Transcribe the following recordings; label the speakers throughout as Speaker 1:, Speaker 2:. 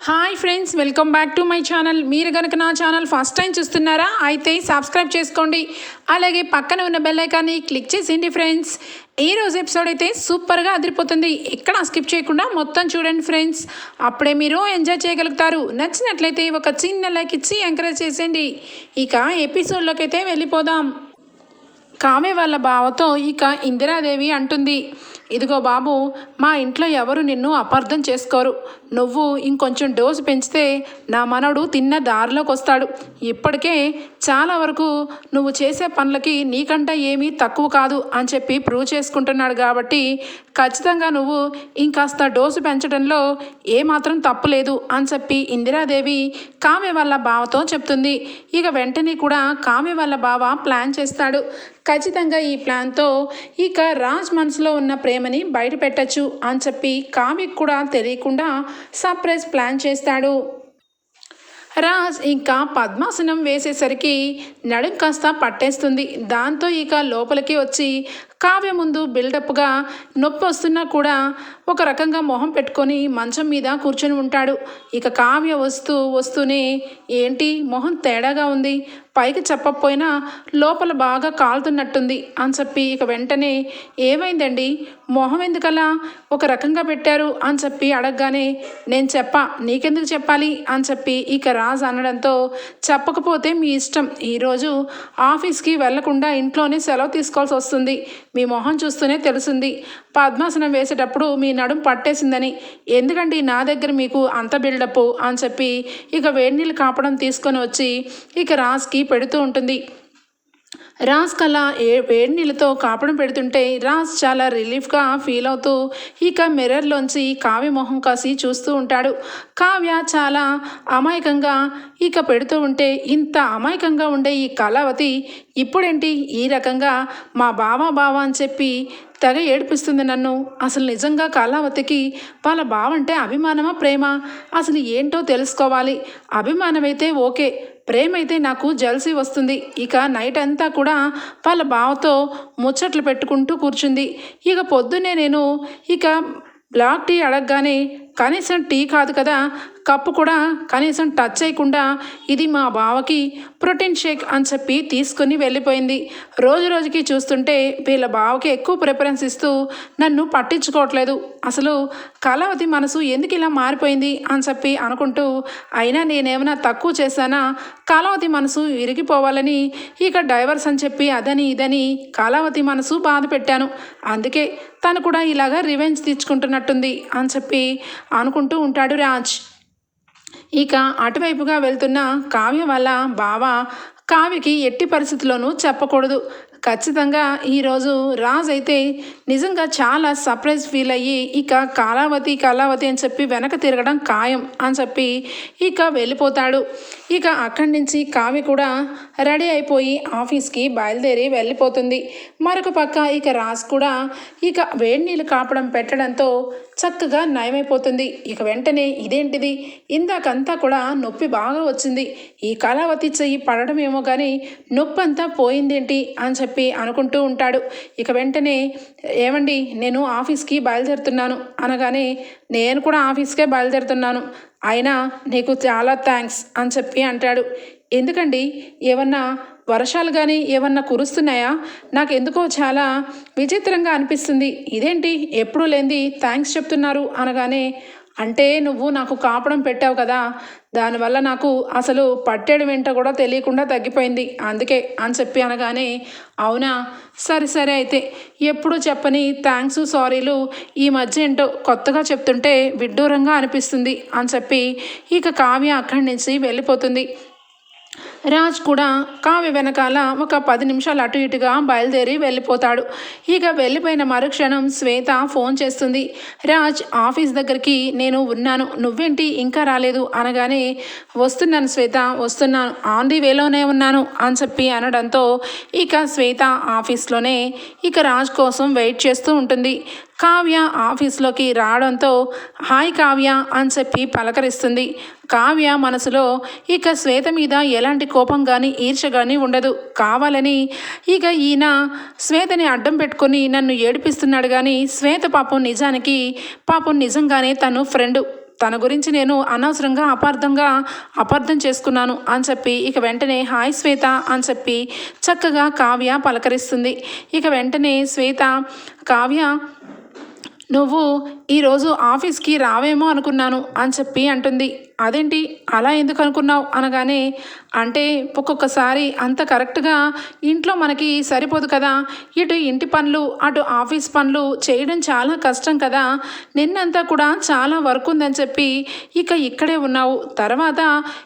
Speaker 1: Hi friends welcome back to my channel మీరు కనుక నా ఛానల్ ఫస్ట్ టైం చూస్తున్నారా అయితే సబ్స్క్రైబ్ చేసుకోండి. అలాగే పక్కన ఉన్న బెల్ ఐకాన్ని క్లిక్ చేసేయండి ఫ్రెండ్స్ ఈ రోజు ఎపిసోడ్ అయితే సూపర్గా అదిరిపోతుంది. ఎక్కడ స్కిప్ చేయకుండా మొత్తం చూడండి ఫ్రెండ్స్ అప్పుడే మీరు ఎంజాయ్ చేయగలుగుతారు. నచ్చినట్లయితే ఒక చిన్న లైక్ ఇచ్చి ఎంకరేజ్ చేసేయండి. ఇక ఎపిసోడ్లోకి అయితే వెళ్ళిపోదాం. కామె వాళ్ళ బావతో ఇక ఇందిరాదేవి అంటుంది. ఇదిగో బాబు మా ఇంట్లో ఎవరు నిన్ను అపార్థం చేసుకోరు. నువ్వు ఇంకొంచెం డోసు పెంచితే నా మనవడు తిన్న దారిలోకి వస్తాడు. ఇప్పటికే చాలా వరకు నువ్వు చేసే పనులకి నీకంటే ఏమీ తక్కువ కాదు అని చెప్పి ప్రూవ్ చేసుకుంటున్నాడు కాబట్టి ఖచ్చితంగా నువ్వు ఇంకాస్త డోసు పెంచడంలో ఏమాత్రం తప్పు లేదు అని చెప్పి ఇందిరాదేవి కామె వాళ్ళ బావతో చెప్తుంది. ఇక వెంటనే కూడా కామె వాళ్ళ బావ ప్లాన్ చేస్తాడు. ఖచ్చితంగా ఈ ప్లాన్తో ఇక రాజ్ మనసులో ఉన్న ప్రేమని బయట పెట్టచ్చు అని చెప్పి కావ్యకు కూడా తెలియకుండా సర్ప్రైజ్ ప్లాన్ చేస్తాడు. రాజ్ ఇంకా పద్మాసనం వేసేసరికి నడుం కాస్త పట్టేస్తుంది. దాంతో ఇక లోపలికి వచ్చి కావ్య ముందు బిల్డప్గా నొప్పి వస్తున్నా కూడా ఒక రకంగా మొహం పెట్టుకొని మంచం మీద కూర్చొని ఉంటాడు. ఇక కావ్య వస్తూ వస్తూనే ఏంటి? మొహం తేడాగా ఉంది. పైకి చెప్పకపోయినా లోపల బాగా కాలుతున్నట్టుంది అని చెప్పి ఇక వెంటనే ఏమైందండి? మొహం ఎందుకలా? ఒక రకంగా పెట్టారు అని చెప్పి అడగగానే నేను చెప్పా. నీకెందుకు చెప్పాలి? అని చెప్పి ఇక రాజ్ అనడంతో చెప్పకపోతే మీ ఇష్టం. ఈరోజు ఆఫీస్కి వెళ్ళకుండా ఇంట్లోనే సెలవు తీసుకోవాల్సి వస్తుంది. మీ మొహం చూస్తూనే తెలిసింది పద్మాసనం వేసేటప్పుడు మీ నడుం పట్టేసిందని. ఎందుకండి నా దగ్గర మీకు అంత బిల్డప్ అని చెప్పి ఇక వేడి నీళ్ళు కాపడం తీసుకొని వచ్చి ఇక రాజ్కి పెడుతూ ఉంటుంది. రాజ్ కళ ఏ వేడి నీళ్ళతో కాపడం పెడుతుంటే రాజ్ చాలా రిలీఫ్గా ఫీల్ అవుతూ ఇక మిర్రర్లోంచి కావ్య మొహం కాసి చూస్తూ ఉంటాడు. కావ్య చాలా అమాయకంగా ఇక పెడుతూ ఉంటే ఇంత అమాయకంగా ఉండే ఈ కళావతి ఇప్పుడేంటి ఈ రకంగా మా బావ బావా అని చెప్పి తెగ ఏడిపిస్తుంది నన్ను. అసలు నిజంగా కళావతికి వాళ్ళ బావంటే అభిమానమా ప్రేమ? అసలు ఏంటో తెలుసుకోవాలి. అభిమానమైతే ఓకే. ప్రేమ అయితే నాకు జెల్సీ వస్తుంది. ఇక నైట్ అంతా కూడా వాళ్ళ బావతో ముచ్చట్లు పెట్టుకుంటూ కూర్చుంది. ఇక పొద్దున్నే నేను ఇక బ్లాక్ టీ అడగగానే కనీసం టీ కాదు కదా కప్పు కూడా కనీసం టచ్ చేయకుండా ఇది మా బావకి ప్రోటీన్ షేక్ అని చెప్పి తీసుకుని వెళ్ళిపోయింది. రోజు రోజుకి చూస్తుంటే వీళ్ళ బావకి ఎక్కువ ప్రిఫరెన్స్ ఇస్తూ నన్ను పట్టించుకోవట్లేదు. అసలు కళావతి మనసు ఎందుకు ఇలా మారిపోయింది అని చెప్పి అనుకుంటూ అయినా నేనేమైనా తక్కువ చేశానా? కళావతి మనసు విరిగిపోవాలని ఇక డైవర్స్ అని చెప్పి అదని ఇదని కళావతి మనసు బాధ పెట్టాను అందుకే తను కూడా ఇలాగా రివెంజ్ తీర్చుకుంటున్నట్టుంది అని చెప్పి అనుకుంటూ ఉంటాడు రాజ్. ఇక అటువైపుగా వెళ్తున్న కావ్య వల్ల బావ కావ్యకి ఎట్టి పరిస్థితుల్లోనూ చెప్పకూడదు. ఖచ్చితంగా ఈరోజు రాజ్ అయితే నిజంగా చాలా సర్ప్రైజ్ ఫీల్ అయ్యి ఇక కాలావతి కళావతి అని చెప్పి వెనక తిరగడం ఖాయం అని చెప్పి ఇక వెళ్ళిపోతాడు. ఇక అక్కడి నుంచి కావ్య కూడా రెడీ అయిపోయి ఆఫీస్కి బయలుదేరి వెళ్ళిపోతుంది. మరొక పక్క ఇక రాజ్ కూడా ఇక వేడి నీళ్ళు కాపడం పెట్టడంతో చక్కగా నయమైపోతుంది. ఇక వెంటనే ఇదేంటిది? ఇందాకంతా కూడా నొప్పి బాగా వచ్చింది. ఈ కళావతి చెయ్యి పడడమేమో కానీ నొప్పి అంతా పోయిందేంటి అని చెప్పి అనుకుంటూ ఉంటాడు. ఇక వెంటనే ఏమండి నేను ఆఫీస్కి బయలుదేరుతున్నాను అనగానే నేను కూడా ఆఫీస్కే బయలుదేరుతున్నాను. అయినా నీకు చాలా థ్యాంక్స్ అని చెప్పి అంటాడు. ఎందుకండి? ఏమన్నా వర్షాలు కానీ ఏమన్నా కురుస్తున్నాయా? నాకు ఎందుకో చాలా విచిత్రంగా అనిపిస్తుంది. ఇదేంటి? ఎప్పుడూ లేనిది థ్యాంక్స్ చెప్తున్నారు అనగానే అంటే నువ్వు నాకు కాపడం పెట్టావు కదా దానివల్ల నాకు అసలు పట్టేడు వెంట కూడా తెలియకుండా తగ్గిపోయింది. అందుకే అని చెప్పి అనగానే అవునా? సరే సరే అయితే. ఎప్పుడు చెప్పని థ్యాంక్స్ సారీలు ఈ మధ్య ఏంటో కొత్తగా చెప్తుంటే విడ్డూరంగా అనిపిస్తుంది అని చెప్పి ఇక కావ్య అక్కడి నుంచి వెళ్ళిపోతుంది. రాజ్ కూడా కావ్య వెనకాల ఒక పది నిమిషాలు అటు ఇటుగా బయలుదేరి వెళ్ళిపోతాడు. ఇక వెళ్ళిపోయిన మరుక్షణం శ్వేత ఫోన్ చేస్తుంది. రాజ్ ఆఫీస్ దగ్గరికి నేను ఉన్నాను. నువ్వేంటి? ఇంకా రాలేదు అనగానే వస్తున్నాను శ్వేత వస్తున్నాను. ఆన్ ది వేలోనే ఉన్నాను అని చెప్పి అనడంతో ఇక శ్వేత ఆఫీస్లోనే ఇక రాజ్ కోసం వెయిట్ చేస్తూ ఉంటుంది. కావ్య ఆఫీస్లోకి రావడంతో హాయ్ కావ్య అని చెప్పి పలకరిస్తుంది. కావ్య మనసులో ఇక శ్వేత మీద ఎలాంటి కోపం కానీ ఈర్ష కానీ ఉండదు. కావాలని ఇక ఈయన శ్వేతని అడ్డం పెట్టుకొని నన్ను ఏడిపిస్తున్నాడు కానీ శ్వేత పాపం నిజానికి పాపం నిజంగానే తను ఫ్రెండ్. తన గురించి నేను అనవసరంగా అపార్థంగా అపార్థం చేసుకున్నాను అని చెప్పి ఇక వెంటనే హాయ్ శ్వేత అని చెప్పి చక్కగా కావ్య పలకరిస్తుంది. ఇక వెంటనే శ్వేత కావ్య నువ్వు ఈరోజు ఆఫీస్కి రావేమో అనుకున్నాను అని చెప్పి అంటుంది. అదేంటి? అలా ఎందుకు అనుకున్నావు? అనగానే అంటే ఒక్కొక్కసారి అంత కరెక్ట్గా ఇంట్లో మనకి సరిపోదు కదా. ఇటు ఇంటి పనులు అటు ఆఫీస్ పనులు చేయడం చాలా కష్టం కదా. నిన్నంతా కూడా చాలా వర్క్ ఉందని చెప్పి ఇక ఇక్కడే ఉన్నావు. తర్వాత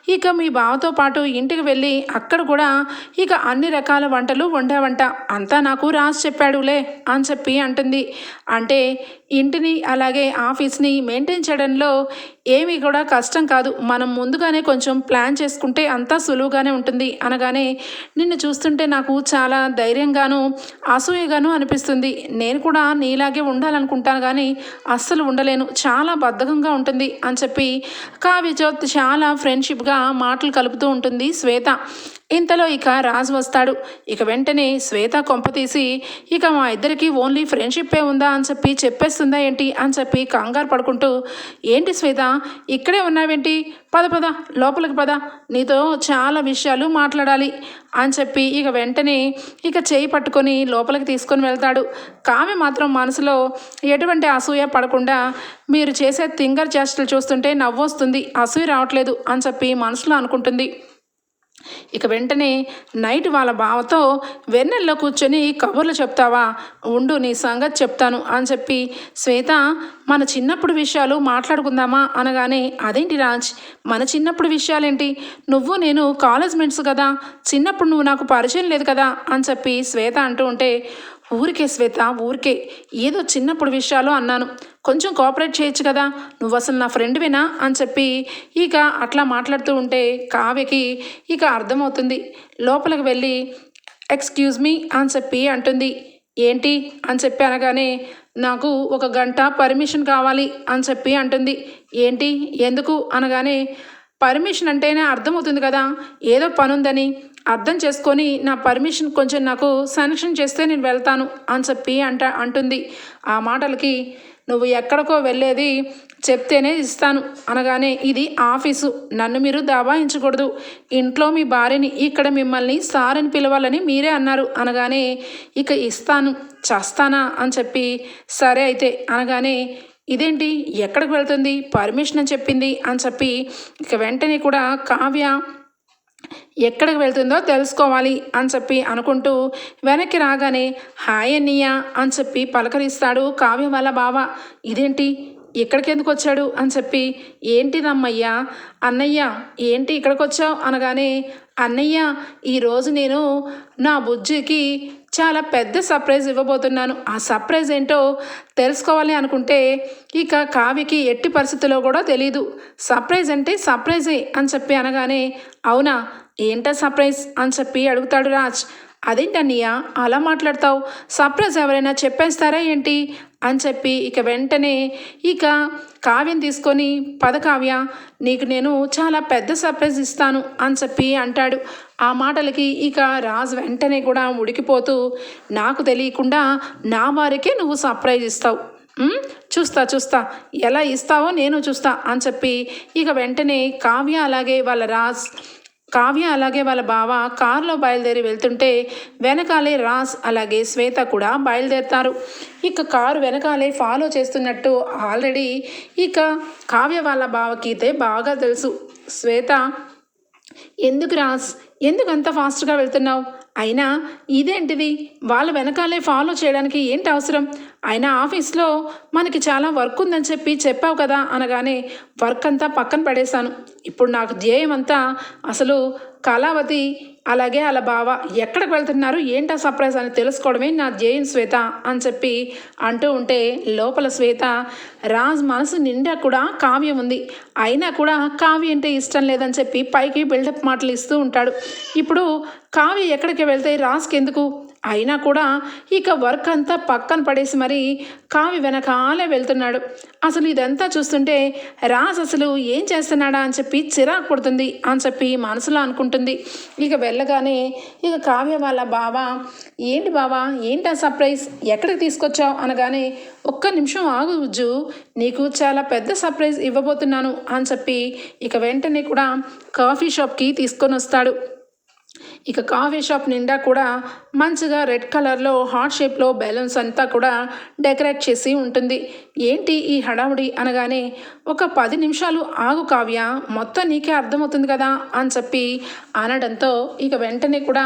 Speaker 1: ఇక మీ బావతో పాటు ఇంటికి వెళ్ళి అక్కడ కూడా ఇక అన్ని రకాల వంటలు వండావంట. అంతా నాకు రాసి చెప్పాడులే అని చెప్పి అంటుంది. అంటే ఇంటిని అలాగే ఆఫీస్ని మెయింటైన్ చేయడంలో ఏమీ కూడా కష్టం కాదు. కాదు మనం ముందుగానే కొంచెం ప్లాన్ చేసుకుంటే అంతా సులువుగానే ఉంటుంది. అనగానే నిన్ను చూస్తుంటే నాకు చాలా ధైర్యంగాను అసూయగాను అనిపిస్తుంది. నేను కూడా నీలాగే ఉండాలనుకుంటాను కానీ అస్సలు ఉండలేను. చాలా బద్ధకంగా ఉంటుంది అని చెప్పి కావ్యతో చాలా ఫ్రెండ్షిప్గా మాటలు కలుపుతూ ఉంటుంది శ్వేత. ఇంతలో ఇక రాజు వస్తాడు. ఇక వెంటనే శ్వేత కొంప తీసి ఇక మా ఇద్దరికి ఓన్లీ ఫ్రెండ్షిప్పే ఉందా? అని చెప్పి చెప్పేస్తుందా ఏంటి అని చెప్పి కంగారు పడుకుంటూ ఏంటి శ్వేత? ఇక్కడే ఉన్నావేంటి? పద పద. లోపలికి పద. నీతో చాలా విషయాలు మాట్లాడాలి అని చెప్పి ఇక వెంటనే ఇక చేయి పట్టుకొని లోపలికి తీసుకొని వెళ్తాడు. కామె మాత్రం మనసులో ఎటువంటి అసూయ పడకుండా మీరు చేసే తింగర్ చేష్టలు చూస్తుంటే నవ్వొస్తుంది. అసూయ రావట్లేదు అని చెప్పి మనసులో అనుకుంటుంది. ఇక వెంటనే నైట్ వాళ్ళ బావతో వెన్నెల్లో కూర్చొని కబుర్లు చెప్తావా? ఉండు నీ సంగతి చెప్తాను అని చెప్పి శ్వేత మన చిన్నప్పుడు విషయాలు మాట్లాడుకుందామా అనగానే అదేంటి రాజ్? మన చిన్నప్పుడు విషయాలేంటి? నువ్వు నేను కాలేజ్ మెంట్స్ కదా. చిన్నప్పుడు నువ్వు నాకు పరిచయం లేదు కదా అని చెప్పి శ్వేత అంటూ ఉంటే ఊరికే శ్వేత ఊరికే. ఏదో చిన్నప్పుడు విషయాలు అన్నాను. కొంచెం కోఆపరేట్ చేయొచ్చు కదా. నువ్వు అసలు నా ఫ్రెండ్వేనా అని చెప్పి ఇక అట్లా మాట్లాడుతూ ఉంటే కావ్యకి ఇక అర్థమవుతుంది. లోపలికి వెళ్ళి ఎక్స్క్యూజ్ మీ అని చెప్పి అంటుంది. ఏంటి? అని చెప్పి అనగానే నాకు ఒక గంట పర్మిషన్ కావాలి అని చెప్పి అంటుంది. ఏంటి? ఎందుకు? అనగానే పర్మిషన్ అంటేనే అర్థమవుతుంది కదా. ఏదో పనుందని. అర్థం చేసుకొని నా పర్మిషన్ కొంచెం నాకు శాంక్షన్ చేస్తే నేను వెళ్తాను అని చెప్పి అంట అంటుంది. ఆ మాటలకి నువ్వు ఎక్కడికో వెళ్ళేది చెప్తేనే ఇస్తాను అనగానే ఇది ఆఫీసు నన్ను మీరు దబాయించకూడదు. ఇంట్లో మీ భార్యని ఇక్కడ మిమ్మల్ని సార్ అని పిలవాలని మీరే అన్నారు అనగానే ఇక ఇస్తాను చేస్తానా అని చెప్పి సరే అయితే అనగానే ఇదేంటి ఎక్కడికి వెళ్తుంది పర్మిషన్ అని చెప్పింది అని చెప్పి ఇక వెంటనే కూడా కావ్య ఎక్కడికి వెళ్తుందో తెలుసుకోవాలి అని చెప్పి అనుకుంటూ వెనక్కి రాగానే హాయ్ అన్నయ్య అని చెప్పి పలకరిస్తాడు కావ్యం వాళ్ళ బావ. ఇదేంటి? ఇక్కడికి ఎందుకు వచ్చాడు? అని చెప్పి ఏంటి రమ్మయ్యా అన్నయ్య ఏంటి ఇక్కడికి వచ్చావు అనగానే అన్నయ్య ఈరోజు నేను నా బుజ్జికి చాలా పెద్ద సర్ప్రైజ్ ఇవ్వబోతున్నాను. ఆ సర్ప్రైజ్ ఏంటో తెలుసుకోవాలి అనుకుంటే ఇక కావ్యకి ఎట్టి పరిస్థితుల్లో కూడా తెలీదు. సర్ప్రైజ్ అంటే సర్ప్రైజే అని చెప్పి అనగానే అవునా? ఏంటా సర్ప్రైజ్ అని చెప్పి అడుగుతాడు రాజ్. అదేంటన్నయ్య? అలా మాట్లాడతావు? సర్ప్రైజ్ ఎవరైనా చెప్పేస్తారా ఏంటి? అని చెప్పి ఇక వెంటనే ఇక కావ్యం తీసుకొని పద కావ్య నీకు నేను చాలా పెద్ద సర్ప్రైజ్ ఇస్తాను అని చెప్పి అంటాడు. ఆ మాటలకి ఇక రాజు వెంటనే కూడా ఉడికిపోతూ నాకు తెలియకుండా నా వారికే నువ్వు సర్ప్రైజ్ ఇస్తావు. చూస్తా చూస్తా. ఎలా ఇస్తావో నేను చూస్తా అని చెప్పి ఇక వెంటనే కావ్య అలాగే వాళ్ళ రాజ్ కావ్య అలాగే వాళ్ళ బావ కారులో బయలుదేరి వెళ్తుంటే వెనకాలే రాస్ అలాగే శ్వేత కూడా బయలుదేరుతారు. ఇక కారు వెనకాలే ఫాలో చేస్తున్నట్టు ఆల్రెడీ ఇక కావ్య వాళ్ళ బావకి అయితే బాగా తెలుసు. శ్వేత ఎందుకు రాస్? ఎందుకు అంత ఫాస్ట్గా వెళ్తున్నావు? అయినా ఇదేంటిది? వాళ్ళ వెనకాలే ఫాలో చేయడానికి ఏంటి అవసరం? అయినా ఆఫీస్లో మనకి చాలా వర్క్ ఉందని చెప్పి చెప్పావు కదా అనగానే వర్క్ అంతా పక్కన పడేశాను. ఇప్పుడు నాకు ధ్యేయం అంతా అసలు కళావతి అలాగే అలా బావ ఎక్కడికి వెళ్తున్నారు? ఏంటా సర్ప్రైజ్ అని తెలుసుకోవడమే నా ధ్యేయం శ్వేత అని చెప్పి అంటూ ఉంటే లోపల శ్వేత రాజ్ మనసు నిండా కూడా కావ్యం ఉంది. అయినా కూడా కావ్య అంటే ఇష్టం లేదని చెప్పి పైకి బిల్డప్ మాటలు ఇస్తూ ఉంటాడు. ఇప్పుడు కావ్య ఎక్కడికి వెళ్తే రాజ్కి ఎందుకు? అయినా కూడా ఇక వర్క్ అంతా పక్కన పడేసి మరి కావి వెనకాలే వెళ్తున్నాడు. అసలు ఇదంతా చూస్తుంటే రాజ్ అసలు ఏం చేస్తున్నాడా అని చెప్పి చిరాకు పుడుతుంది అని చెప్పి మనసులో అనుకుంటుంది. ఇక వెళ్ళగానే ఇక కావ్య వాళ్ళ బావ ఏంటి బావా ఏంటి ఆ సర్ప్రైజ్? ఎక్కడికి తీసుకొచ్చావు? అనగానే ఒక్క నిమిషం ఆగు ఉజ్జు నీకు చాలా పెద్ద సర్ప్రైజ్ ఇవ్వబోతున్నాను అని చెప్పి ఇక వెంటనే కూడా కాఫీ షాప్కి తీసుకొని వస్తాడు. ఇక కాఫీ షాప్ నిండా కూడా మంచిగా రెడ్ కలర్లో హార్ట్ షేప్లో బెలూన్స్ అంతా కూడా డెకరేట్ చేసి ఉంటుంది. ఏంటి ఈ హడావుడి అనగానే ఒక పది నిమిషాలు ఆగు కావ్య మొత్తం నీకే అర్థమవుతుంది కదా అని చెప్పి అనడంతో ఇక వెంటనే కూడా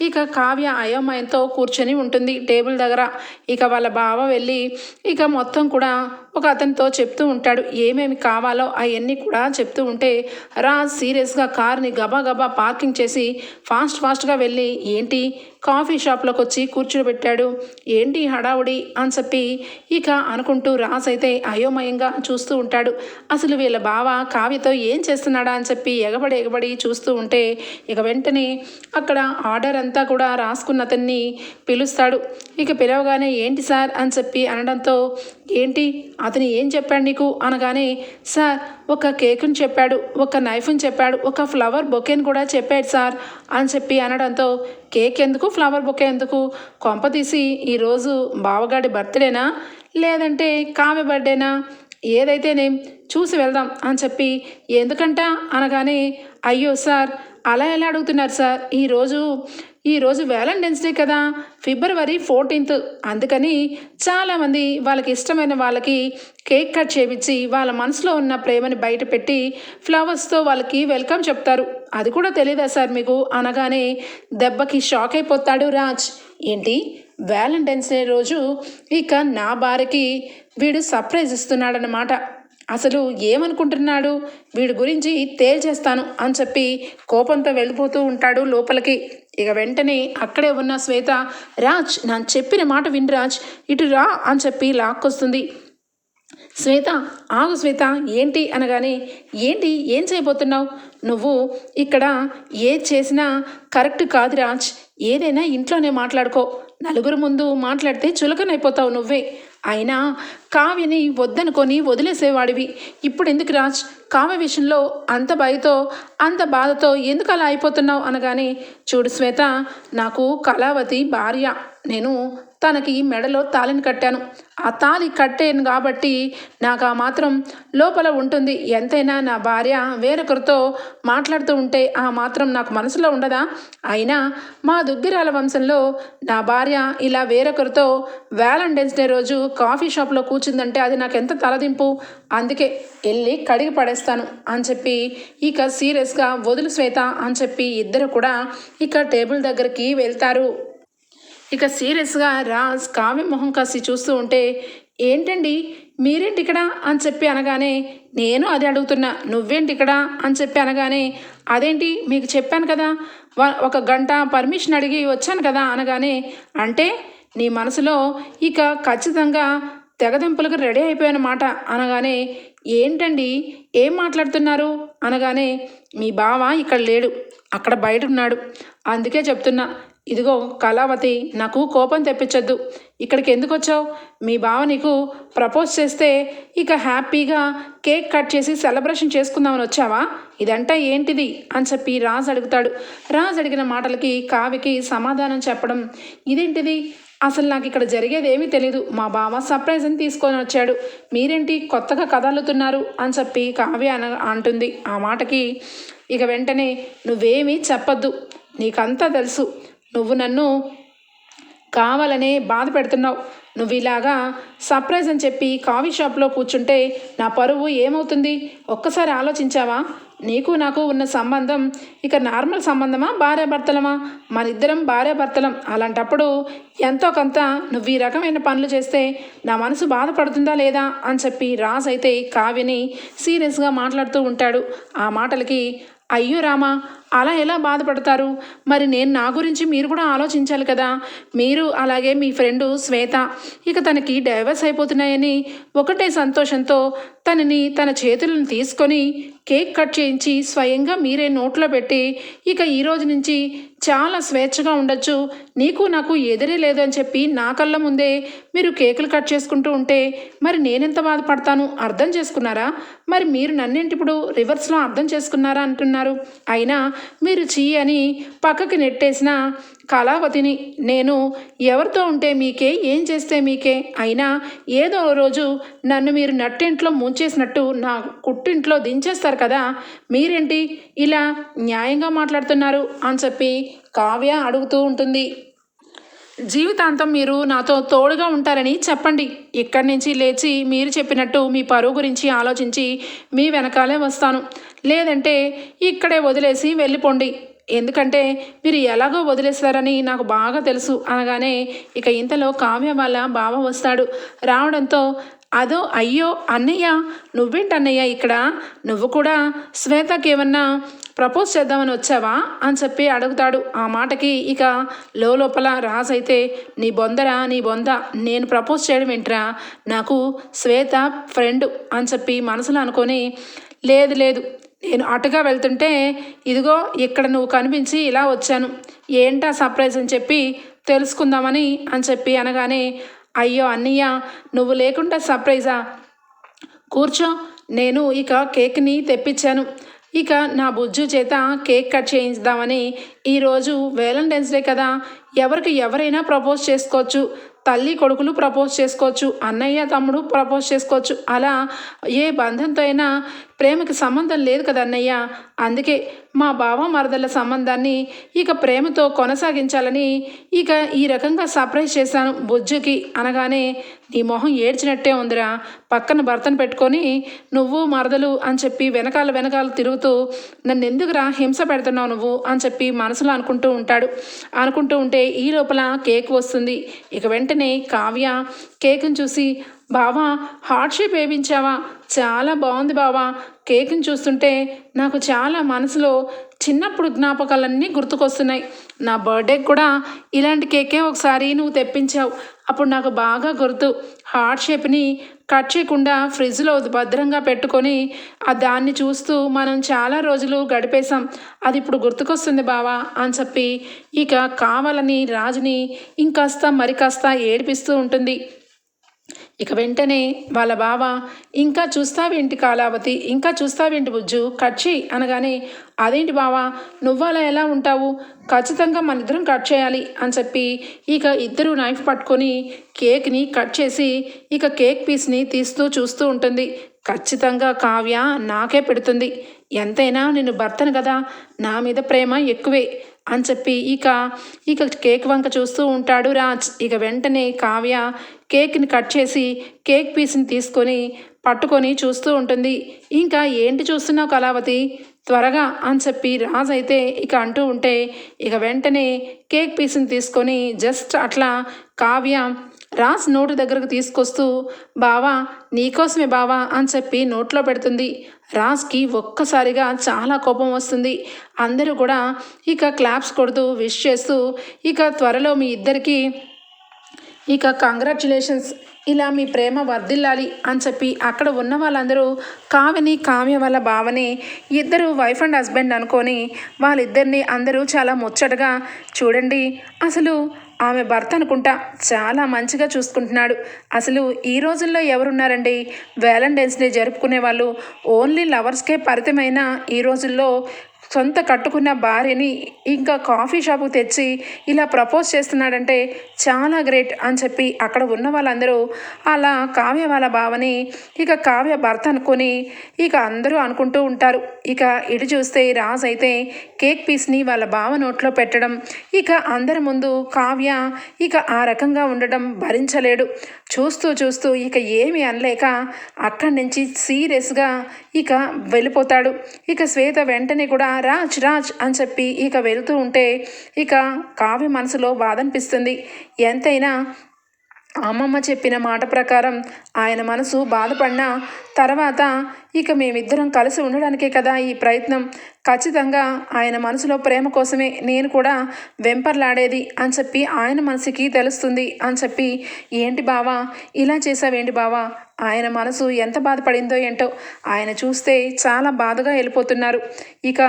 Speaker 1: ఇక కావ్య అయోమయంతో కూర్చొని ఉంటుంది టేబుల్ దగ్గర. ఇక వాళ్ళ బావ వెళ్ళి ఇక మొత్తం కూడా ఒక అతనితో చెప్తూ ఉంటాడు ఏమేమి కావాలో అవన్నీ కూడా చెప్తూ ఉంటే రాజ్ సీరియస్గా కార్ని గబా గబా పార్కింగ్ చేసి ఫాస్ట్ ఫాస్ట్గా వెళ్ళి ఏంటి? కాఫీ షాప్లోకి వచ్చి కూర్చోబెట్టాడు. ఏంటి హడావుడి? అని చెప్పి ఇక అనుకుంటూ రాజ్ అయితే అయోమయంగా చూస్తూ ఉంటాడు. అసలు వీళ్ళ బావ కావ్యతో ఏం చేస్తున్నాడా? అని చెప్పి ఎగబడి ఎగబడి చూస్తూ ఉంటే ఇక వెంటనే అక్కడ ఆర్డర్ అంతా కూడా రాసుకున్న అతన్ని పిలుస్తాడు. ఇక పిలవగానే ఏంటి సార్? అని చెప్పి అనడంతో ఏంటి? అతను ఏం చెప్పాడు నీకు? అనగానే సార్ ఒక కేకుని చెప్పాడు ఒక నైఫ్ని చెప్పాడు ఒక ఫ్లవర్ బొకేని కూడా చెప్పాడు సార్ అని చెప్పి అనడంతో కేక్ ఎందుకు? ఫ్లవర్ బొకే ఎందుకు? కొంప తీసి ఈరోజు బావగాడి బర్త్డేనా? లేదంటే కామె బర్త్డేనా? ఏదైతేనేం చూసి వెళ్దాం అని చెప్పి ఎందుకంట? అనగానే అయ్యో సార్ అలా ఎలా అడుగుతున్నారు సార్? ఈరోజు ఈరోజు వ్యాలంటైన్స్ డే కదా ఫిబ్రవరి ఫోర్టీన్త్ అందుకని చాలామంది వాళ్ళకి ఇష్టమైన వాళ్ళకి కేక్ కట్ చేపించి వాళ్ళ మనసులో ఉన్న ప్రేమని బయట పెట్టి ఫ్లవర్స్తో వాళ్ళకి వెల్కమ్ చెప్తారు. అది కూడా తెలియదా సార్ మీకు? అనగానే దెబ్బకి షాక్ అయిపోతాడు రాజ్. ఏంటి? వ్యాలంటైన్స్ డే రోజు ఇక నా భార్యకి వీడు సర్ప్రైజ్ ఇస్తున్నాడనమాట అసలు ఏమనుకుంటున్నాడు? వీడి గురించి తేల్చేస్తాను అని చెప్పి కోపంతో వెళ్ళిపోతూ ఉంటాడు లోపలికి. ఇక వెంటనే అక్కడే ఉన్న శ్వేత రాజ్ నా చెప్పిన మాట విని రాజ్ ఇటు రా అని చెప్పి లాక్కొస్తుంది. శ్వేత ఆగు శ్వేత ఏంటి? అనగానే ఏంటి ఏం చేయబోతున్నావు? నువ్వు ఇక్కడ ఏది చేసినా కరెక్ట్ కాదు రాజ్. ఏదైనా ఇంట్లోనే మాట్లాడుకో. నలుగురు ముందు మాట్లాడితే చులకనైపోతావు నువ్వే. అయినా కావ్యని వద్దనుకొని వదిలేసేవాడివి. ఇప్పుడు ఎందుకు రాజ్? కావ్య విషయంలో అంత భయతో అంత బాధతో ఎందుకు అలా అయిపోతున్నావు అనగానే చూడు శ్వేత నాకు కళావతి భార్య. నేను తనకి మెడలో తాళిని కట్టాను. ఆ తాళి కట్టాను కాబట్టి నాకు ఆ మాత్రం లోపల ఉంటుంది. ఎంతైనా నా భార్య వేరొకరితో మాట్లాడుతూ ఉంటే ఆ మాత్రం నాకు మనసులో ఉండదా? అయినా మా దుగ్గిరాల వంశంలో నా భార్య ఇలా వేరొకరితో వ్యాలంటైన్స్ డే రోజు కాఫీ షాప్లో కూర్చుందంటే అది నాకు ఎంత తలదింపు? అందుకే వెళ్ళి కడిగి పడేస్తాను అని చెప్పి ఇక సీరియస్గా వదులు శ్వేత అని చెప్పి ఇద్దరు కూడా ఇక టేబుల్ దగ్గరికి వెళ్తారు. ఇక సీరియస్గా రాజ్ కావ్య మొహం కాసి చూస్తూ ఉంటే ఏంటండి? మీరేంటి ఇక్కడ అని చెప్పి అనగానే నేను అది అడుగుతున్నా. నువ్వేంటి ఇక్కడ అని చెప్పి అనగానే అదేంటి? మీకు చెప్పాను కదా. ఒక గంట పర్మిషన్ అడిగి వచ్చాను కదా అనగానే అంటే నీ మనసులో ఇక ఖచ్చితంగా తెగదింపులకు రెడీ అయిపోయానమాట అనగానే ఏంటండి? ఏం మాట్లాడుతున్నారు? అనగానే మీ బావ ఇక్కడ లేడు. అక్కడ బయట ఉన్నాడు. అందుకే చెప్తున్నా. ఇదిగో కళావతి నాకు కోపం తెప్పించొద్దు. ఇక్కడికి ఎందుకు వచ్చావు? మీ బావ నీకు ప్రపోజ్ చేస్తే ఇక హ్యాపీగా కేక్ కట్ చేసి సెలబ్రేషన్ చేసుకుందామని వచ్చావా? ఇదంటా ఏంటిది? అని చెప్పి రాజ్ అడుగుతాడు. రాజ్ అడిగిన మాటలకి కావ్యకి సమాధానం చెప్పడం ఇదేంటిది? అసలు నాకు ఇక్కడ జరిగేది ఏమీ తెలియదు మా బావ సర్ప్రైజ్ అని తీసుకొని వచ్చాడు. మీరేంటి కొత్తగా కదలుతున్నారు? అని చెప్పి కావ్య అన అంటుంది. ఆ మాటకి ఇక వెంటనే నువ్వేమీ చెప్పొద్దు. నీకంతా తెలుసు. నువ్వు నన్ను కావాలనే బాధ పెడుతున్నావు. నువ్వు ఇలాగా సర్ప్రైజ్ అని చెప్పి కాఫీ షాప్లో కూర్చుంటే నా పరువు ఏమవుతుంది? ఒక్కసారి ఆలోచించావా? నీకు నాకు ఉన్న సంబంధం ఇక నార్మల్ సంబంధమా భార్యాభర్తలమా? మనిద్దరం భార్యాభర్తలం. అలాంటప్పుడు ఎంతో కొంత నువ్వు ఈ రకమైన పనులు చేస్తే నా మనసు బాధపడుతుందా లేదా అని చెప్పి రాజ్ అయితే కావ్యని సీరియస్గా మాట్లాడుతూ ఉంటాడు. ఆ మాటలకి అయ్యో రామా అలా ఎలా బాధపడతారు? మరి నేను నా గురించి మీరు కూడా ఆలోచించాలి కదా. మీరు అలాగే మీ ఫ్రెండు శ్వేత ఇక తనకి డైవర్స్ అయిపోతున్నాయని ఒకటే సంతోషంతో తనని తన చేతులను తీసుకొని కేక్ కట్ చేయించి స్వయంగా మీరే నోట్లో పెట్టి ఇక ఈ రోజు నుంచి చాలా స్వేచ్ఛగా ఉండొచ్చు. నీకు నాకు ఎదురే లేదు అని చెప్పి నా కళ్ళ ముందే మీరు కేకులు కట్ చేసుకుంటూ ఉంటే మరి నేనెంత బాధపడతాను? అర్థం చేసుకున్నారా? మరి మీరు నన్నేంటి ఇప్పుడు రివర్స్లో అర్థం చేసుకున్నారా అంటున్నారు. అయినా మీరు చీ అని పక్కకి నెట్టేసిన కళావతిని నేను ఎవరితో ఉంటే మీకే ఏం చేస్తే మీకే? అయినా ఏదో రోజు నన్ను మీరు నట్టింట్లో ముంచేసినట్టు నా కుట్టింట్లో దించేస్తారు కదా మీరేంటి ఇలా న్యాయంగా మాట్లాడుతున్నారు? అని చెప్పి కావ్య అడుగుతూ ఉంటుంది. జీవితాంతం మీరు నాతో తోడుగా ఉంటారని చెప్పండి. ఇక్కడి నుంచి లేచి మీరు చెప్పినట్టు మీ పరువు గురించి ఆలోచించి మీ వెనకాలే వస్తాను. లేదంటే ఇక్కడే వదిలేసి వెళ్ళిపోండి. ఎందుకంటే మీరు ఎలాగో వదిలేస్తారని నాకు బాగా తెలుసు అనగానే ఇక ఇంతలో కావ్య వాళ్ళ బావ వస్తాడు. రావడంతో అదో అయ్యో అన్నయ్య నువ్వేంటి అన్నయ్య ఇక్కడ? నువ్వు కూడా శ్వేతకేమన్నా ప్రపోజ్ చేద్దామని వచ్చావా? అని చెప్పి అడుగుతాడు. ఆ మాటకి ఇక లోపల రాజ్ అయితే నీ బొందరా నీ బొంద నేను ప్రపోజ్ చేయడం ఏంట్రా? నాకు శ్వేత ఫ్రెండ్ అని చెప్పి మనసులో అనుకొని లేదు లేదు నేను అటుగా వెళ్తుంటే ఇదిగో ఇక్కడ నువ్వు కనిపించి ఇలా వచ్చాను. ఏంటా సర్ప్రైజ్ అని చెప్పి తెలుసుకుందామని అని చెప్పి అనగానే అయ్యో అన్నయ్య నువ్వు లేకుండా సర్ప్రైజా? కూర్చో నేను ఇక కేక్ని తెప్పించాను. ఇక నా బుజ్జు చేత కేక్ కట్ చేయించుదామని ఈరోజు వేలంటైన్స్ డే కదా. ఎవరికి ఎవరైనా ప్రపోజ్ చేసుకోవచ్చు. తల్లి కొడుకులు ప్రపోజ్ చేసుకోవచ్చు. అన్నయ్య తమ్ముడు ప్రపోజ్ చేసుకోవచ్చు. అలా ఏ బంధంతో అయినా ప్రేమకి సంబంధం లేదు కదా అన్నయ్య. అందుకే మా బావ మరదల సంబంధాన్ని ఇక ప్రేమతో కొనసాగించాలని ఇక ఈ రకంగా సర్ప్రైజ్ చేశాను బుజ్జుకి అనగానే నీ మొహం ఏడ్చినట్టే ఉందిరా. పక్కన భర్తను పెట్టుకొని నువ్వు మరదలు అని చెప్పి వెనకాల వెనకాల తిరుగుతూ నన్ను ఎందుకురా హింస పెడుతున్నావు నువ్వు అని చెప్పి మనసులో అనుకుంటూ ఉంటాడు. అనుకుంటూ ఉంటే ఈ లోపల కేక్ వస్తుంది. ఇక వెంటనే కావ్య కేక్ను చూసి బావా హార్ట్ షేప్ వేయించావా చాలా బాగుంది బావా. కేక్ని చూస్తుంటే నాకు చాలా మనసులో చిన్నప్పుడు జ్ఞాపకాలన్నీ గుర్తుకొస్తున్నాయి. నా బర్త్డేకి కూడా ఇలాంటి కేకే ఒకసారి నువ్వు తెప్పించావు. అప్పుడు నాకు బాగా గుర్తు. హార్ట్ షేప్ని కట్ చేయకుండా ఫ్రిడ్జ్లో భద్రంగా పెట్టుకొని ఆ దాన్ని చూస్తూ మనం చాలా రోజులు గడిపేశాం. అది ఇప్పుడు గుర్తుకొస్తుంది బావా అని చెప్పి ఇక కావాలని రాజుని ఇంకాస్త మరి కాస్త ఏడిపిస్తూ ఉంటుంది. ఇక వెంటనే వాళ్ళ బావ ఇంకా చూస్తావేంటి కాలావతి ఇంకా చూస్తావేంటి బుజ్జు? కట్ చేయి అనగానే అదేంటి బావా? నువ్వు అలా ఎలా ఉంటావు? ఖచ్చితంగా మన ఇద్దరం కట్ చేయాలి అని చెప్పి ఇక ఇద్దరు నైఫ్ పట్టుకొని కేక్ని కట్ చేసి ఇక కేక్ పీస్ని తీస్తూ చూస్తూ ఉంటుంది. ఖచ్చితంగా కావ్య నాకే పెడుతుంది. ఎంతైనా నేను భర్తను కదా? నా మీద ప్రేమ ఎక్కువే. అని చెప్పి ఇక ఇక కేక్ వంక చూస్తూ ఉంటాడు రాజ్. ఇక వెంటనే కావ్య కేక్ని కట్ చేసి కేక్ పీస్ని తీసుకొని పట్టుకొని చూస్తూ ఉంటుంది. ఇంకా ఏంటి చూస్తున్నావు కళావతి? త్వరగా అని చెప్పి రాజ్ అయితే ఇక అంటూ ఉంటే ఇక వెంటనే కేక్ పీస్ని తీసుకొని జస్ట్ అట్లా కావ్య రాజ్ నోటు దగ్గరకు తీసుకొస్తూ బావా నీకోసమే బావా అని చెప్పి నోట్లో పెడుతుంది. రాజ్కి ఒక్కసారిగా చాలా కోపం వస్తుంది. అందరూ కూడా ఇక క్లాప్స్ కొడుతూ విష్ చేస్తూ ఇక త్వరలో మీ ఇద్దరికి ఇక కంగ్రాచులేషన్స్ ఇలా మీ ప్రేమ వర్ధిల్లాలి అని చెప్పి అక్కడ ఉన్న వాళ్ళందరూ కావ్యని కావ్య వాళ్ళ బావని ఇద్దరు వైఫ్ అండ్ హస్బెండ్ అనుకొని వాళ్ళిద్దరిని అందరూ చాలా ముచ్చటగా చూడండి అసలు ఆమె భర్త అనుకుంటా చాలా మంచిగా చూసుకుంటున్నాడు. అసలు ఈ రోజుల్లో ఎవరున్నారండి? వ్యాలంటైన్స్ డే జరుపుకునే వాళ్ళు ఓన్లీ లవర్స్కే పరితమైన ఈ రోజుల్లో సొంత కట్టుకున్న భార్యని ఇంకా కాఫీ షాపు తెచ్చి ఇలా ప్రపోజ్ చేస్తున్నాడంటే చాలా గ్రేట్ అని చెప్పి అక్కడ ఉన్న వాళ్ళందరూ అలా కావ్య వాళ్ళ బావని ఇక కావ్య భర్త అనుకొని ఇక అందరూ అనుకుంటూ ఉంటారు. ఇక ఇటు చూస్తే రాజ్ అయితే కేక్ పీస్ని వాళ్ళ బావ నోట్లో పెట్టడం ఇక అందరి ముందు కావ్య ఇక ఆ రకంగా ఉండడం భరించలేడు. చూస్తూ చూస్తూ ఇక ఏమి అనలేక అక్కడి నుంచి సీరియస్గా ఇక వెళ్ళిపోతాడు. ఇక శ్వేత వెంటనే కూడా రాజ్ రాజ్ అని చెప్పి ఇక వెళ్తూ ఉంటే ఇక కావ్య మనసులో బాధ అనిపిస్తుంది ఎంతైనా అమ్మమ్మ చెప్పిన మాట ప్రకారం ఆయన మనసు బాధపడిన తర్వాత ఇక మేమిద్దరం కలిసి ఉండడానికే కదా ఈ ప్రయత్నం. ఖచ్చితంగా ఆయన మనసులో ప్రేమ కోసమే నేను కూడా వెంపర్లాడేది అని చెప్పి ఆయన మనసుకి తెలుస్తుంది అని చెప్పి ఏంటి బావా? ఇలా చేసావేంటి బావా? ఆయన మనసు ఎంత బాధపడిందో ఏంటో? ఆయన చూస్తే చాలా బాధగా వెళ్ళిపోతున్నారు. ఇక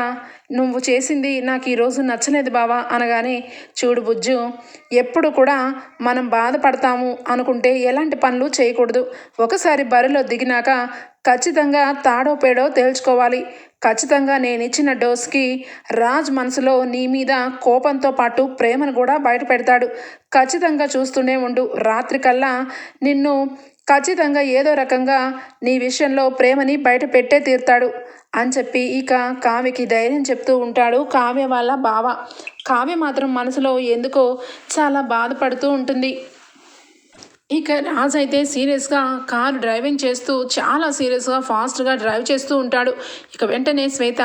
Speaker 1: నువ్వు చేసింది నాకు ఈరోజు నచ్చలేదు బావా అనగానే చూడు బుజ్జు ఎప్పుడు కూడా మనం బాధపడతాము అనుకుంటే ఎలాంటి పనులు చేయకూడదు. ఒకసారి బరిలో దిగినాక ఖచ్చితంగా తాడో పేడో తేల్చుకోవాలి. ఖచ్చితంగా నేను ఇచ్చిన డోస్కి రాజ్ మనసులో నీ మీద కోపంతో పాటు ప్రేమను కూడా బయట పెడతాడు. ఖచ్చితంగా చూస్తూనే ఉండు. రాత్రికల్లా నిన్ను ఖచ్చితంగా ఏదో రకంగా నీ విషయంలో ప్రేమని బయట పెట్టే తీరుతాడు అని చెప్పి ఇక కావ్యకి ధైర్యం చెప్తూ ఉంటాడు కావ్య వాళ్ళ బావ. కావ్య మాత్రం మనసులో ఎందుకో చాలా బాధపడుతూ ఉంటుంది. ఇక రాజ్ అయితే సీరియస్గా కారు డ్రైవింగ్ చేస్తూ చాలా సీరియస్గా ఫాస్ట్గా డ్రైవ్ చేస్తూ ఉంటాడు. ఇక వెంటనే శ్వేత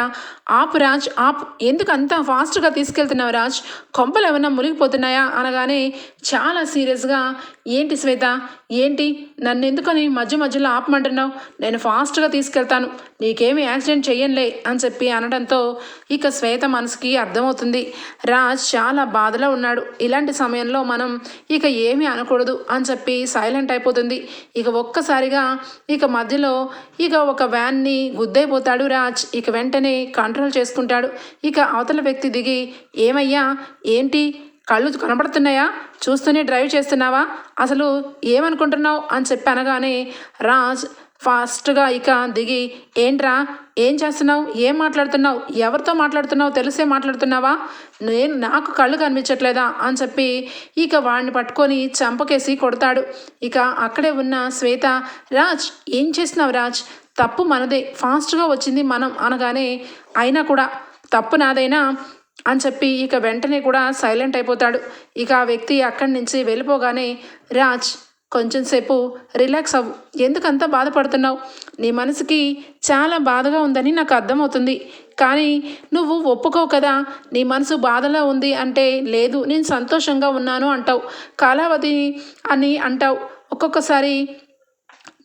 Speaker 1: ఆపు రాజ్ ఆప్. ఎందుకు అంత ఫాస్ట్గా తీసుకెళ్తున్నావు రాజ్? కొంపలు ఏమన్నా మునిగిపోతున్నాయా? అనగానే చాలా సీరియస్గా ఏంటి శ్వేత? ఏంటి? నన్ను ఎందుకని మధ్య మధ్యలో ఆపమంటున్నావు? నేను ఫాస్ట్గా తీసుకెళ్తాను. నీకేమి యాక్సిడెంట్ చేయంలే అని చెప్పి అనడంతో ఇక శ్వేత మనసుకి అర్థమవుతుంది. రాజ్ చాలా బాధలో ఉన్నాడు. ఇలాంటి సమయంలో మనం ఇక ఏమీ అనకూడదు అని చెప్పి సైలెంట్ అయిపోతుంది. ఇక ఒక్కసారిగా ఇక మధ్యలో ఇక ఒక వ్యాన్ని గుద్దైపోతాడు రాజ్. ఇక వెంటనే కంట్రోల్ చేసుకుంటాడు. ఇక అవతల వ్యక్తి దిగి ఏమయ్యా? ఏంటి? కళ్ళు కనబడుతున్నాయా? చూస్తూనే డ్రైవ్ చేస్తున్నావా? అసలు ఏమనుకుంటున్నావు? అని చెప్పి అనగానే రాజ్ ఫాస్ట్గా ఇక దిగి ఏంట్రా? ఏం చేస్తున్నావు? ఏం మాట్లాడుతున్నావు? ఎవరితో మాట్లాడుతున్నావు? తెలిసే మాట్లాడుతున్నావా? నేను నాకు కళ్ళు కనిపించట్లేదా? అని చెప్పి ఇక వాడిని పట్టుకొని చంపకేసి కొడతాడు. ఇక అక్కడే ఉన్న శ్వేత రాజ్ ఏం చేస్తున్నావు రాజ్? తప్పు మనదే. ఫాస్ట్గా వచ్చింది మనం అనగానే అయినా కూడా తప్పు నాదైనా అని చెప్పి ఇక వెంటనే కూడా సైలెంట్ అయిపోతాడు. ఇక ఆ వ్యక్తి అక్కడి నుంచి వెళ్ళిపోగానే రాజ్ కొంచెం సేపు రిలాక్స్ అవ్వు. ఎందుకంత బాధపడుతున్నావు? నీ మనసుకి చాలా బాధగా ఉందని నాకు అర్థమవుతుంది. కానీ నువ్వు ఒప్పుకోవు కదా. నీ మనసు బాధలో ఉంది అంటే లేదు నేను సంతోషంగా ఉన్నాను అంటావు. కాలావధి అని అంటావు. ఒక్కొక్కసారి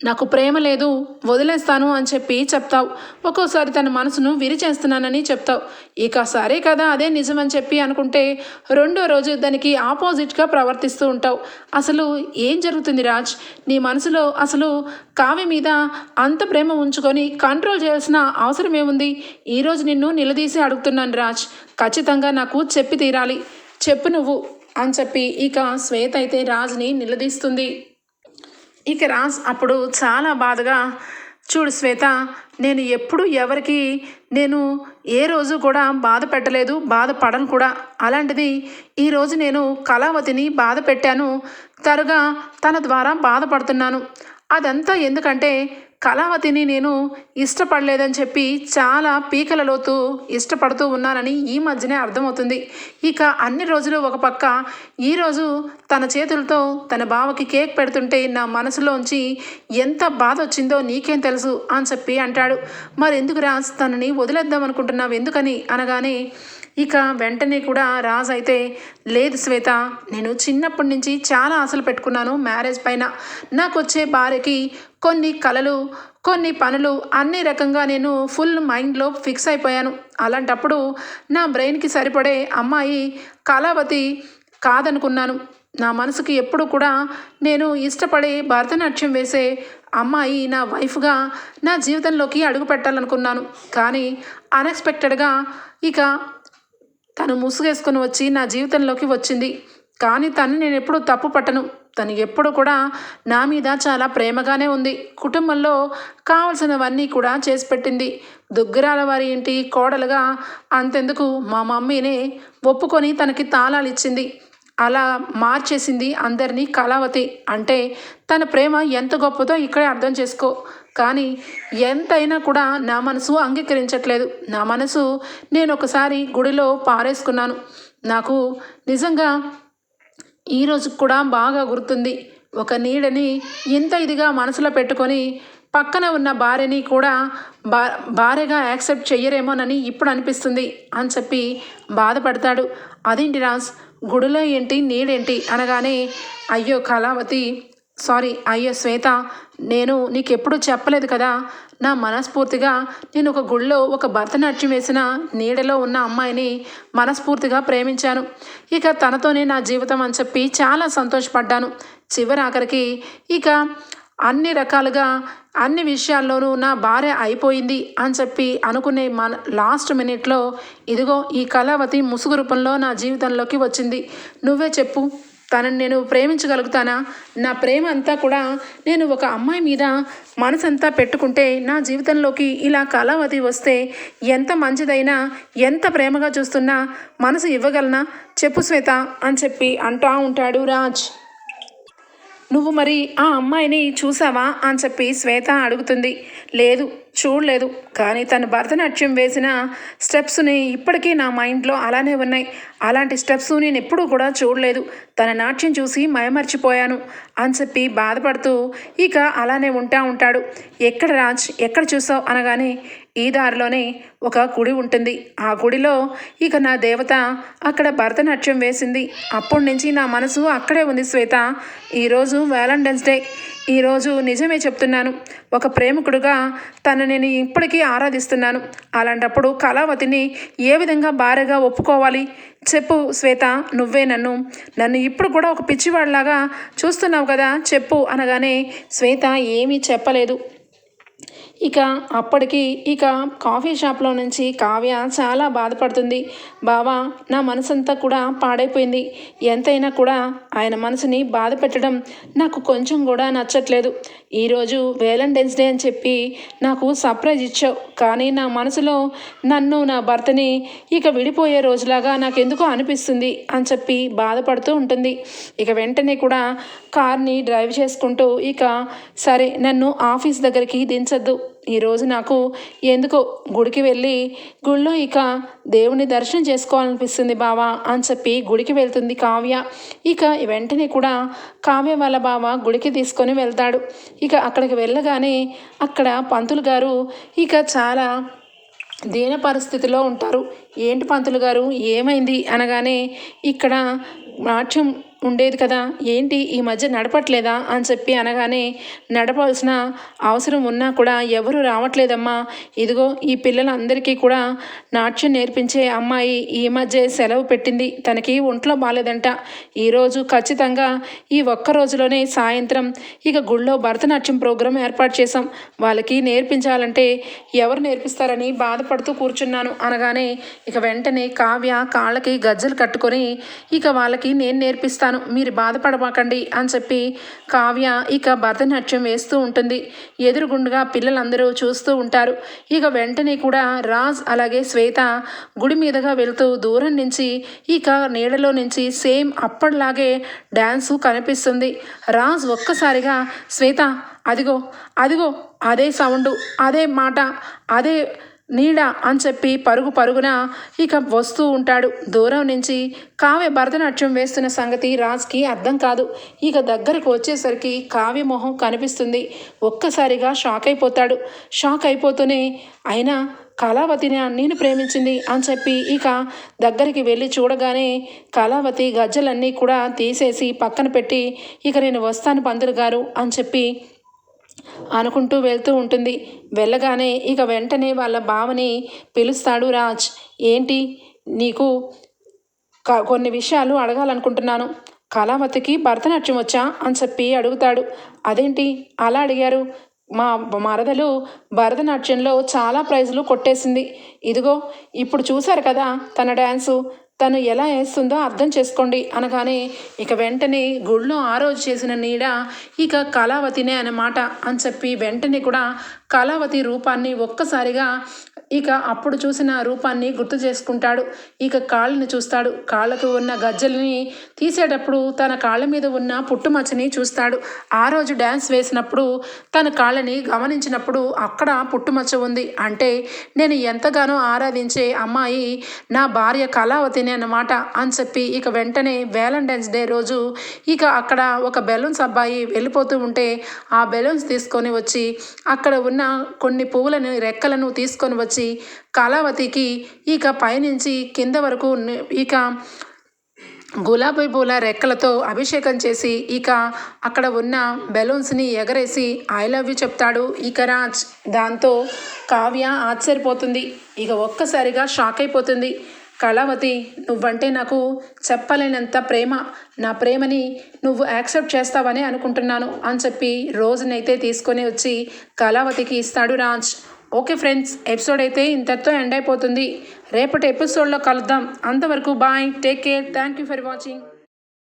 Speaker 1: నాకు ప్రేమ లేదు వదిలేస్తాను అని చెప్పి చెప్తావు. ఒక్కోసారి తన మనసును విరిచేస్తున్నానని చెప్తావు. ఇక సరే కదా అదే నిజమని చెప్పి అనుకుంటే రెండో రోజు దానికి ఆపోజిట్గా ప్రవర్తిస్తూ ఉంటావు. అసలు ఏం జరుగుతుంది రాజ్? నీ మనసులో అసలు కావ్య మీద అంత ప్రేమ ఉంచుకొని కంట్రోల్ చేయాల్సిన అవసరం ఏముంది? ఈరోజు నిన్ను నిలదీసి అడుగుతున్నాను రాజ్. ఖచ్చితంగా నాకు చెప్పి తీరాలి. చెప్పు నువ్వు అని చెప్పి ఇక శ్వేత అయితే రాజ్ని నిలదీస్తుంది. ఇక రాజ్ అప్పుడు చాలా బాధగా చూడు శ్వేత నేను ఎప్పుడు ఎవరికి నేను ఏ రోజు కూడా బాధ పెట్టలేదు బాధపడను కూడా. అలాంటిది ఈరోజు నేను కళావతిని బాధ పెట్టాను తరుగా తన ద్వారా బాధపడుతున్నాను. అదంతా ఎందుకంటే కళావతిని నేను ఇష్టపడలేదని చెప్పి చాలా పీకల లోతు ఇష్టపడుతూ ఉన్నానని ఈ మధ్యనే అర్థమవుతుంది. ఇక అన్ని రోజులు ఒక పక్క ఈరోజు తన చేతులతో తన బావకి కేక్ పెడుతుంటే నా మనసులోంచి ఎంత బాధ వచ్చిందో నీకేం తెలుసు అని చెప్పి అంటాడు. మరెందుకు రాజ్ తనని వదిలేద్దాం అనుకుంటున్నావు ఎందుకని? అనగానే ఇక వెంటనే కూడా రాజ్ అయితే లేదు శ్వేత నేను చిన్నప్పటి నుంచి చాలా ఆశలు పెట్టుకున్నాను మ్యారేజ్ పైన. నాకు వచ్చే భార్యకి కొన్ని కళలు కొన్ని పనులు అన్ని రకంగా నేను ఫుల్ మైండ్లో ఫిక్స్ అయిపోయాను. అలాంటప్పుడు నా బ్రెయిన్కి సరిపడే అమ్మాయి కళావతి కాదనుకున్నాను. నా మనసుకి ఎప్పుడు కూడా నేను ఇష్టపడే భరతనాట్యం వేసే అమ్మాయి నా వైఫ్గా నా జీవితంలోకి అడుగు పెట్టాలనుకున్నాను. కానీ అన్ఎక్స్పెక్టెడ్గా ఇక తను ముసుగేసుకొని వచ్చి నా జీవితంలోకి వచ్చింది. కానీ తను నేను ఎప్పుడూ తప్పు పట్టను. తను ఎప్పుడు కూడా నా మీద చాలా ప్రేమగానే ఉంది. కుటుంబంలో కావలసినవన్నీ కూడా చేసి పెట్టింది. దుగ్గరాల వారి ఇంటి కోడలుగా అంతెందుకు మా మమ్మీనే ఒప్పుకొని తనకి తాళాలు ఇచ్చింది. అలా మార్చేసింది అందరినీ కళావతి. అంటే తన ప్రేమ ఎంత గొప్పదో ఇక్కడే అర్థం చేసుకో. కానీ ఎంతైనా కూడా నా మనసు అంగీకరించట్లేదు. నా మనసు నేను ఒకసారి గుడిలో పారేసుకున్నాను. నాకు నిజంగా ఈరోజు కూడా బాగా గుర్తుంది. ఒక నీడని ఇంత ఇదిగా మనసులో పెట్టుకొని పక్కన ఉన్న భార్యని కూడా భా భార్యగా యాక్సెప్ట్ చెయ్యరేమోనని ఇప్పుడు అనిపిస్తుంది అని చెప్పి బాధపడతాడు. అదేంటి రాజ్? గుడిలో ఏంటి? నీడేంటి? అనగానే అయ్యో కళావతి సారీ అయ్యో శ్వేత నేను నీకెప్పుడు చెప్పలేదు కదా. నా మనస్ఫూర్తిగా నేను ఒక గుళ్ళో ఒక భరతనాట్యం వేసిన నీడలో ఉన్న అమ్మాయిని మనస్ఫూర్తిగా ప్రేమించాను. ఇక తనతోనే నా జీవితం అని చెప్పి చాలా సంతోషపడ్డాను. చివరి ఆఖరికి ఇక అన్ని రకాలుగా అన్ని విషయాల్లోనూ నా భార్య అయిపోయింది అని చెప్పి అనుకునే మన లాస్ట్ మినిట్లో ఇదిగో ఈ కళావతి ముసుగు రూపంలో నా జీవితంలోకి వచ్చింది. నువ్వే చెప్పు. తనని నేను ప్రేమించగలుగుతానా? నా ప్రేమ అంతా కూడా నేను ఒక అమ్మాయి మీద మనసంతా పెట్టుకుంటే నా జీవితంలోకి ఇలా కళావతి వస్తే ఎంత మంచిదైనా ఎంత ప్రేమగా చూస్తున్నా మనసు ఇవ్వగలనా? చెప్పు శ్వేత అని చెప్పి అంటూ ఉంటాడు రాజ్. నువ్వు మరి ఆ అమ్మాయిని చూసావా? అని చెప్పి శ్వేత అడుగుతుంది. లేదు చూడలేదు. కానీ తను భరతనాట్యం వేసిన స్టెప్స్ని ఇప్పటికీ నా మైండ్లో అలానే ఉన్నాయి. అలాంటి స్టెప్స్ నేను ఎప్పుడూ కూడా చూడలేదు. తన నాట్యం చూసి మయమర్చిపోయాను అని చెప్పి బాధపడుతూ ఇక అలానే ఉంటా ఉంటాడు. ఎక్కడ రాజ్ ఎక్కడ చూసావు అనగానే ఈ దారిలోనే ఒక గుడి ఉంటుంది. ఆ గుడిలో ఇక నా దేవత అక్కడ భరతనాట్యం వేసింది. అప్పటి నుంచి నా మనసు అక్కడే ఉంది శ్వేత. ఈరోజు వ్యాలంటైన్స్ డే. ఈరోజు నిజమే చెప్తున్నాను. ఒక ప్రేమికుడుగా తను నేను ఇప్పటికీ ఆరాధిస్తున్నాను. అలాంటప్పుడు కళావతిని ఏ విధంగా భార్యగా ఒప్పుకోవాలి? చెప్పు శ్వేత నువ్వే నన్ను. నన్ను ఇప్పుడు కూడా ఒక పిచ్చివాడిలాగా చూస్తున్నావు కదా చెప్పు అనగానే శ్వేత ఏమీ చెప్పలేదు. ఇక అప్పటికి ఇక కాఫీ షాప్లో నుంచి కావ్య చాలా బాధపడుతుంది. బావా నా మనసంతా కూడా పాడైపోయింది. ఎంతైనా కూడా ఆయన మనసుని బాధ పెట్టడం నాకు కొంచెం కూడా నచ్చట్లేదు. ఈరోజు వేలంటైన్స్ డే అని చెప్పి నాకు సర్ప్రైజ్ ఇచ్చావు. కానీ నా మనసులో నన్ను నా భర్తని ఇక విడిపోయే రోజులాగా నాకు ఎందుకో అనిపిస్తుంది అని చెప్పి బాధపడుతూ ఉంటుంది. ఇక వెంటనే కూడా కార్ని డ్రైవ్ చేసుకుంటూ ఇక సరే నన్ను ఆఫీస్ దగ్గరికి దించద్దు. ఈరోజు నాకు ఎందుకో గుడికి వెళ్ళి గుళ్ళో ఇక దేవుని దర్శనం చేసుకోవాలనిపిస్తుంది బావా అని చెప్పి గుడికి వెళ్తుంది కావ్య. ఇక వెంటనే కూడా కావ్య వాళ్ళ బావ గుడికి తీసుకొని వెళ్తాడు. ఇక అక్కడికి వెళ్ళగానే అక్కడ పంతులు గారు ఇక చాలా దీన పరిస్థితిలో ఉంటారు. ఏంటి పంతులు గారు? ఏమైంది? అనగానే ఇక్కడ నాట్యం ఉండేది కదా? ఏంటి ఈ మధ్య నడపట్లేదా? అని చెప్పి అనగానే నడపాల్సిన అవసరం ఉన్నా కూడా ఎవరు రావట్లేదమ్మా. ఇదిగో ఈ పిల్లలందరికీ కూడా నాట్యం నేర్పించే అమ్మాయి ఈ మధ్య సెలవు పెట్టింది. తనకి ఒంట్లో బాగాలేదంట ఈరోజు ఖచ్చితంగా ఈ ఒక్క రోజులోనే సాయంత్రం ఇక గుళ్ళో భరతనాట్యం ప్రోగ్రాం ఏర్పాటు చేశాం. వాళ్ళకి నేర్పించాలంటే ఎవరు నేర్పిస్తారని బాధపడుతూ కూర్చున్నాను. అనగానే ఇక వెంటనే కావ్య కాళ్ళకి గజ్జలు కట్టుకొని ఇక వాళ్ళకి నేను నేర్పిస్తాను మీరు బాధపడమాకండి అని చెప్పి కావ్య ఇక భరతనాట్యం వేస్తూ ఉంటుంది. ఎదురుగుండుగా పిల్లలందరూ చూస్తూ ఉంటారు. ఇక వెంటనే కూడా రాజ్ అలాగే శ్వేత గుడి మీదుగా వెళ్తూ దూరం నుంచి ఇక నీడలో నుంచి సేమ్ అప్పటిలాగే డ్యాన్సు కనిపిస్తుంది. రాజ్ ఒక్కసారిగా శ్వేత అదిగో అదిగో అదే సౌండు అదే మాట అదే నీడ అని చెప్పి పరుగు పరుగున ఇక వస్తూ ఉంటాడు. దూరం నుంచి కావ్య భరతనాట్యం వేస్తున్న సంగతి రాజ్కి అర్థం కాదు. ఇక దగ్గరకు వచ్చేసరికి కావ్య మొహం కనిపిస్తుంది. ఒక్కసారిగా షాక్ అయిపోతాడు. షాక్ అయిపోతూనే అయినా కళావతిని నేను ప్రేమించింది అని చెప్పి ఇక దగ్గరికి వెళ్ళి చూడగానే కళావతి గజ్జలన్నీ కూడా తీసేసి పక్కన పెట్టి ఇక నేను వస్తాను పంతులు గారు అని చెప్పి అనుకుంటూ వెళ్తూ ఉంటుంది. వెళ్ళగానే ఇక వెంటనే వాళ్ళ బావని పిలుస్తాడు రాజ్. ఏంటి? నీకు కొన్ని విషయాలు అడగాలనుకుంటున్నాను. కళావతికి భరతనాట్యం వచ్చా? అని చెప్పి అడుగుతాడు. అదేంటి? అలా అడిగారు. మా మరదలు భరతనాట్యంలో చాలా ప్రైజులు కొట్టేసింది. ఇదిగో ఇప్పుడు చూశారు కదా తన డ్యాన్సు. తను ఎలా వేస్తుందో అర్థం చేసుకోండి అనగానే ఇక వెంటనే గుళ్ళో ఆ రోజు చేసిన నీడ ఇక కళావతినే అన్నమాట అని చెప్పి వెంటనే కూడా కళావతి రూపాన్ని ఒక్కసారిగా ఇక అప్పుడు చూసిన రూపాన్ని గుర్తు చేసుకుంటాడు. ఇక కాళ్ళని చూస్తాడు. కాళ్ళకు ఉన్న గజ్జల్ని తీసేటప్పుడు తన కాళ్ళ మీద ఉన్న పుట్టుమచ్చని చూస్తాడు. ఆ రోజు డ్యాన్స్ వేసినప్పుడు తన కాళ్ళని గమనించినప్పుడు అక్కడ పుట్టుమచ్చ ఉంది. అంటే నేను ఎంతగానో ఆరాధించే అమ్మాయి నా భార్య కళావతిని అన్నమాట అని చెప్పి ఇక వెంటనే వ్యాలంటైన్స్ డే రోజు ఇక అక్కడ ఒక బెలూన్స్ అబ్బాయి వెళ్ళిపోతూ ఉంటే ఆ బెలూన్స్ తీసుకొని వచ్చి అక్కడ ఉన్న కొన్ని పువ్వులను రెక్కలను తీసుకొని వచ్చి కళావతికి ఇక పైనుంచి కింద వరకు ఇక గులాబీ పూల రెక్కలతో అభిషేకం చేసి ఇక అక్కడ ఉన్న బెలూన్స్ని ఎగరేసి ఐ లవ్ యూ చెప్తాడు ఇక రాజ్. దాంతో కావ్య ఆశ్చర్యపోతుంది. ఇక ఒక్కసారిగా షాక్ అయిపోతుంది. కళావతి నువ్వంటే నాకు చెప్పలేనంత ప్రేమ. నా ప్రేమని నువ్వు యాక్సెప్ట్ చేస్తావని అనుకుంటున్నాను అని చెప్పి రోజునైతే తీసుకొని వచ్చి కళావతికి ఇస్తాడు రాజ్. ఓకే ఫ్రెండ్స్ ఎపిసోడ్ అయితే ఇంతటితో ఎండ్ అయిపోతుంది. రేపటి ఎపిసోడ్లో కలుద్దాం. అంతవరకు bye take care thank you for watching.